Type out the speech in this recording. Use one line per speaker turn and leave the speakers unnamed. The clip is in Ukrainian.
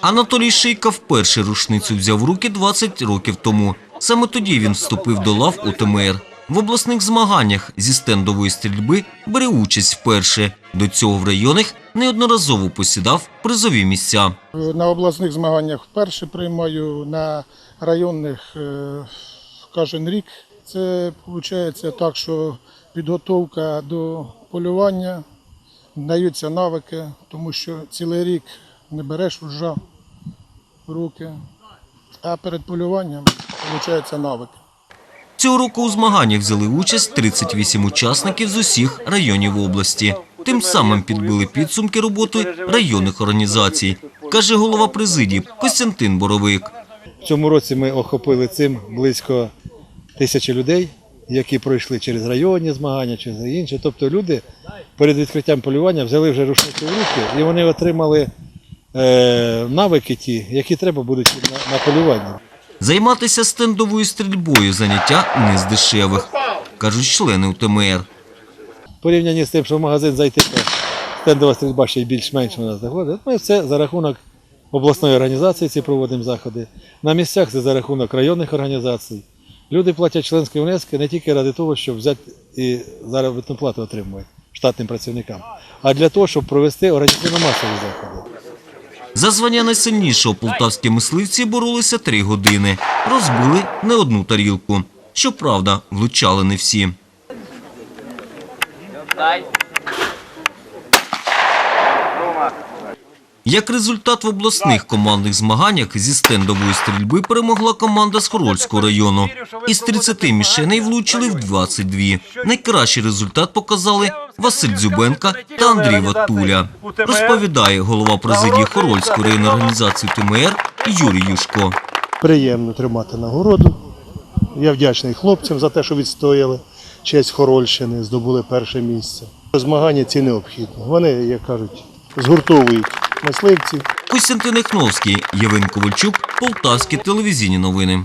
Анатолій Шийка вперше рушницю взяв в руки 20 років тому. Саме тоді він вступив до лав УТМР. В обласних змаганнях зі стендової стрільби бере участь вперше. До цього в районах неодноразово посідав призові місця.
На обласних змаганнях вперше приймаю на районних е, кожен рік. Це виходить так, що підготовка до полювання, даються навики, тому що цілий рік не береш ружа в руки, а перед полюванням виходить навики.
Цього року у змаганнях взяли участь 38 учасників з усіх районів області. Тим самим підбили підсумки роботи районних організацій, каже голова президії Костянтин Боровик.
В цьому році ми охопили цим близько тисячі людей, які пройшли через районні змагання, через інші. Тобто люди перед відкриттям полювання взяли вже рушники в руки і вони отримали навики ті, які треба будуть на, на полюванні.
Займатися стендовою стрільбою заняття не з дешевих, кажуть члени УТМР.
Порівнянні з тим, що в магазин зайти, то стендова стрільба ще й більш-менш у нас заходить. Ми все за рахунок обласної організації ці проводимо заходи. На місцях це за рахунок районних організацій. Люди платять членські внески не тільки ради того, щоб взяти і заробітну плату отримувати штатним працівникам, а для того, щоб провести організаційно-масові заходи.
За звання найсильнішого полтавські мисливці боролися три години. Розбили не одну тарілку. Щоправда, влучали не всі. Як результат в обласних командних змаганнях зі стендової стрільби перемогла команда з Хорольського району. Із 30 мішеней влучили в 22. Найкращий результат показали Василь Дзюбенка та Андрій Ватуля. Розповідає голова президії Хорольської районної організації ТМР Юрій Юшко.
приємно тримати нагороду. Я вдячний хлопцям за те, що відстояли честь Хорольщини, здобули перше місце. Змагання ці необхідні. Вони, як кажуть, згуртовують мисливців.
Костянтин Ехновський, Євген Ковальчук, Полтавські телевізійні новини.